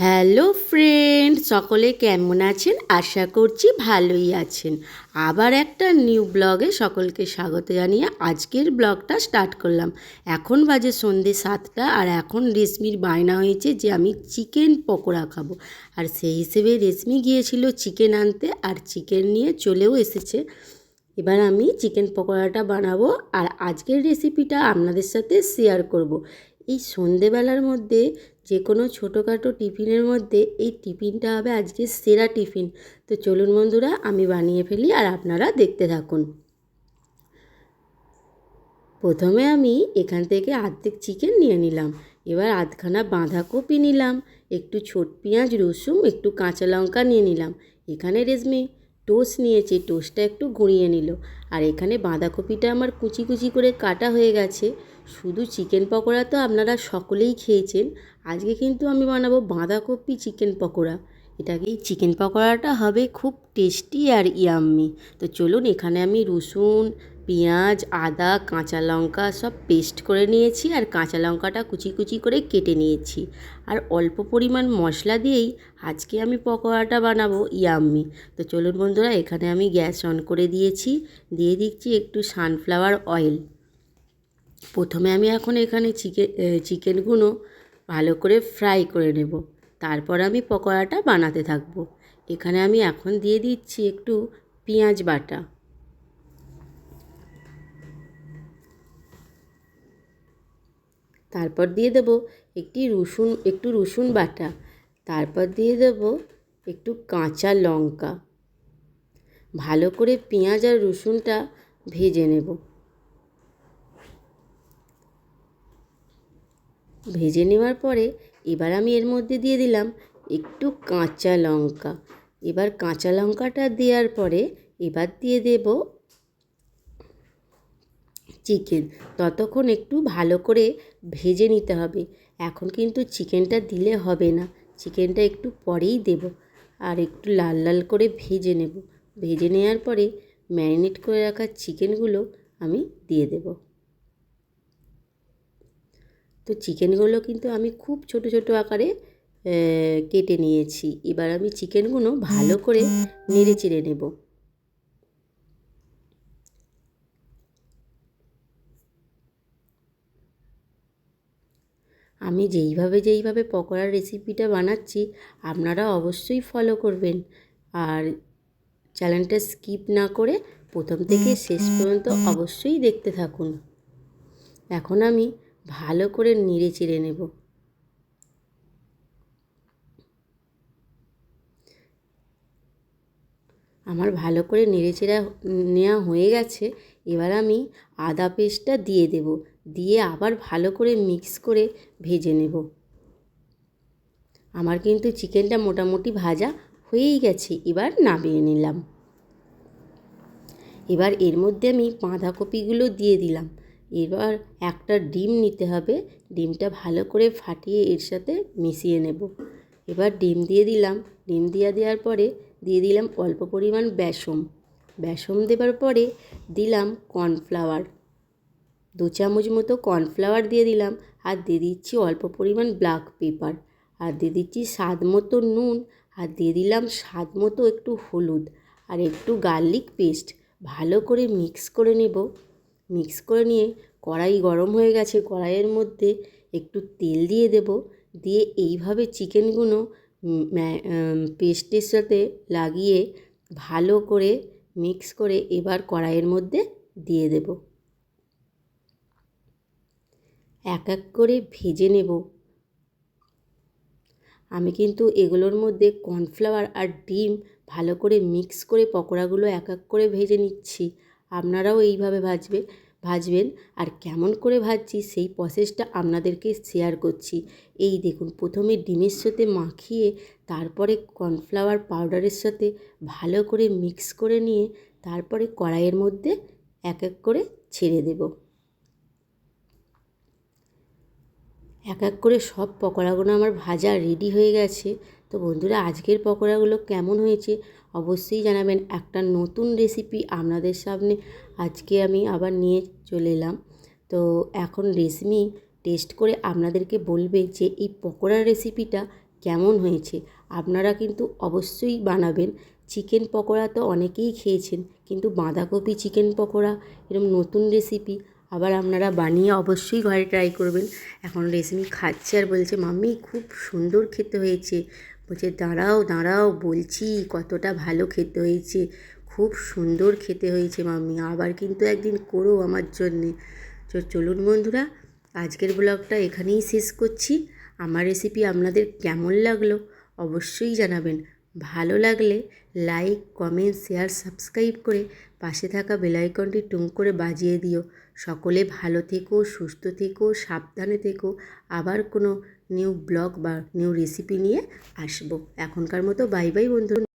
Hello friend, সকলে কেমন আছেন? আশা করছি ভালোই আছেন। আবার একটা নিউ ব্লগে সকলকে স্বাগত জানিয়ে আজকের ব্লগটা স্টার্ট করলাম। এখন বাজে সন্ধে সাতটা আর এখন রেশমির বায়না হয়েছে যে আমি চিকেন পকোড়া খাব। আর সেই হিসেবে রেশমি গিয়েছিল চিকেন আনতে আর চিকেন নিয়ে চলেও এসেছে। এবার আমি চিকেন পকোড়াটা বানাবো আর আজকের রেসিপিটা আপনাদের সাথে শেয়ার করব। এই সন্ধেবেলার মধ্যে যে কোনো ছোটোখাটো টিফিনের মধ্যে এই টিফিনটা হবে আজকে সেরা টিফিন। তো চলুন বন্ধুরা, আমি বানিয়ে ফেলি আর আপনারা দেখতে থাকুন। প্রথমে আমি এখান থেকে আর্ধেক চিকেন নিয়ে নিলাম। এবার আধখানা বাঁধাকপি নিলাম, একটু ছোট পেঁয়াজ, রসুন, একটু কাঁচা লঙ্কা নিয়ে নিলাম। এখানে রেশমি টোস্ট নিয়েছি, টোস্টটা একটু গুঁড়িয়ে নিল। আর এখানে বাঁধাকপিটা আমার কুচি কুচি করে কাটা হয়ে গেছে। শুধু চিকেন পকোড়া তো আপনারা সকলেই খেয়েছেন। আজকে কিন্তু আমি বানাবো বাঁধাকপি চিকেন পকোড়া। এটাকে চিকেন পকোড়াটা হবে খুব টেস্টি আর ইয়াম্মি। তো চলুন, এখানে আমি রসুন, পেঁয়াজ, আদা, কাঁচা লঙ্কা সব পেস্ট করে নিয়েছি আর কাঁচা লঙ্কাটা কুচি কুচি করে কেটে নিয়েছি। আর অল্প পরিমাণ মশলা দিয়েই আজকে আমি পকোড়াটা বানাবো ইয়াম্মি। তো চলুন বন্ধুরা, এখানে আমি গ্যাস অন করে দিয়েছি। দিয়ে দিচ্ছি একটু সানফ্লাওয়ার অয়েল। প্রথমে আমি এখন এখানে চিকেন চিকেনগুলো ভালো করে ফ্রাই করে নেব। তারপর আমি পকোড়াটা বানাতে থাকব। এখানে আমি এখন দিয়ে দিচ্ছি একটু পেঁয়াজ বাটা। তারপর দিয়ে দেব একটি রসুন, একটু রসুন বাটা। তারপর দিয়ে দেব একটু কাঁচা লঙ্কা। ভালো করে পেঁয়াজ আর রসুনটা ভেজে নেব। ভেজে নেওয়ার পরে এবার আমি এর মধ্যে দিয়ে দিলাম একটু কাঁচা লঙ্কা। এবার কাঁচা লঙ্কাটা দেওয়ার পরে এবার দিয়ে দেব চিকেন। ততক্ষণ একটু ভালো করে ভেজে নিতে হবে। এখন কিন্তু চিকেনটা দিলে হবে না। চিকেনটা একটু পরেই দেব আর একটু লাল লাল করে ভেজে নেব। ভেজে নেওয়ার পরে ম্যারিনেট করে রাখা চিকেনগুলো আমি দিয়ে দেব। তো চিকেনগুলো কিন্তু আমি খুব ছোট ছোট আকারে কেটে নিয়েছি। এবার আমি চিকেনগুলো ভালো করে নেড়ে চেড়ে নেব। আমি যেইভাবে যেইভাবে পকোড়ার রেসিপিটা বানাচ্ছি, আপনারা অবশ্যই ফলো করবেন। আর চ্যানেলটা স্কিপ না করে প্রথম থেকে শেষ পর্যন্ত অবশ্যই দেখতে থাকুন। এখন আমি ভালো করে নেড়ে চেড়ে নেব। আমার ভালো করে নেড়েচেড়া নেওয়া হয়ে গেছে। এবার আমি আদা পেস্টটা দিয়ে দেব। দিয়ে আবার ভালো করে মিক্স করে ভেজে নেব। আমার কিন্তু চিকেনটা মোটামুটি ভাজা হয়েই গেছে। এবার নামিয়ে নিলাম। এবার এর মধ্যে আমি বাঁধাকপিগুলো দিয়ে দিলাম। এবার একটা ডিম নিতে হবে। ডিমটা ভালো করে ফাটিয়ে এর সাথে মিশিয়ে নেব। এবার ডিম দিয়ে দিলাম। ডিম দিয়ে দেওয়ার পরে দিয়ে দিলাম অল্প পরিমাণ বেসম বেসম দেবার পরে দিলাম কর্নফ্লাওয়ার। দু চামচ মতো কর্নফ্লাওয়ার দিয়ে দিলাম আর দিয়ে দিচ্ছি অল্প পরিমাণ ব্ল্যাক পেপার। আর দিয়ে দিচ্ছি স্বাদ মতো নুন আর দিয়ে দিলাম স্বাদ মতো একটু হলুদ। আর একটু গার্লিক পেস্ট ভালো করে মিক্স করে নেব। মিক্স করে নিয়ে কড়াই গরম হয়ে গেছে, কড়াইয়ের মধ্যে একটু তেল দিয়ে দেব। দিয়ে এইভাবে চিকেনগুলো পেস্টের সাথে লাগিয়ে ভালো করে মিক্স করে এবার কড়াইয়ের মধ্যে দিয়ে দেব। এক এক করে ভেজে নেব। আমি কিন্তু এগুলোর মধ্যে কর্নফ্লাওয়ার আর ডিম ভালো করে মিক্স করে পকোড়াগুলো এক এক করে ভেজে নিচ্ছি। আপনারাও এইভাবে ভাজবে, ভাজবেন। আর কেমন করে ভাজছি সেই প্রসেসটা আপনাদেরকে শেয়ার করছি। এই দেখুন, প্রথমে ডিমের সাথে মাখিয়ে, তারপরে কর্নফ্লাওয়ার পাউডারের সাথে ভালো করে মিক্স করে নিয়ে, তারপরে কড়াইয়ের মধ্যে এক এক করে ছেড়ে দেব। এক এক করে সব পকোড়াগুলো আমার ভাজা রেডি হয়ে গেছে। তো বন্ধুরা, আজকের পকোড়াগুলো কেমন হয়েছে? অবশ্যই জানাবেন একটা নতুন রেসিপি আপনাদের সামনে। আজকে আমি আবার নিয়ে চলে এলাম। তো এখন রেশমি টেস্ট করে আপনাদেরকে বলবে যে এই পকোড়ার রেসিপিটা কেমন হয়েছে। আপনারা কিন্তু অবশ্যই বানাবেন। চিকেন পকোড়া তো অনেকেই খেয়েছেন, কিন্তু বাঁধাকপি চিকেন পকোড়া এরকম নতুন রেসিপি আবার আপনারা বানিয়ে অবশ্যই ঘরে ট্রাই করবেন। এখন রেশমি খাচ্ছে আর বলছে, মাম্মি, খুব সুন্দর খেতে হয়েছে। বলছে, দাঁড়াও দাঁড়াও, বলছি কতটা ভালো খেতে হয়েছে। খুব সুন্দর খেতে হয়েছে মাম্মি, আবার কিন্তু একদিন করো আমার জন্যে। তো চলুন বন্ধুরা, আজকের ব্লগটা এখানেই শেষ করছি। আমার রেসিপি আপনাদের কেমন লাগল অবশ্যই জানাবেন। ভালো লাগলে লাইক কমেন্ট শেয়ার সাবস্ক্রাইব করে পাশে থাকা বেলাইকনটি টুং করে বাজিয়ে দিও। সকলে ভালো থেকো, সুস্থ থেকো, সাবধানে থেকো। আবার কোনো নিউ ব্লগ বা নিউ রেসিপি নিয়ে আসব। এখনকার মতো বাই বাই বন্ধু।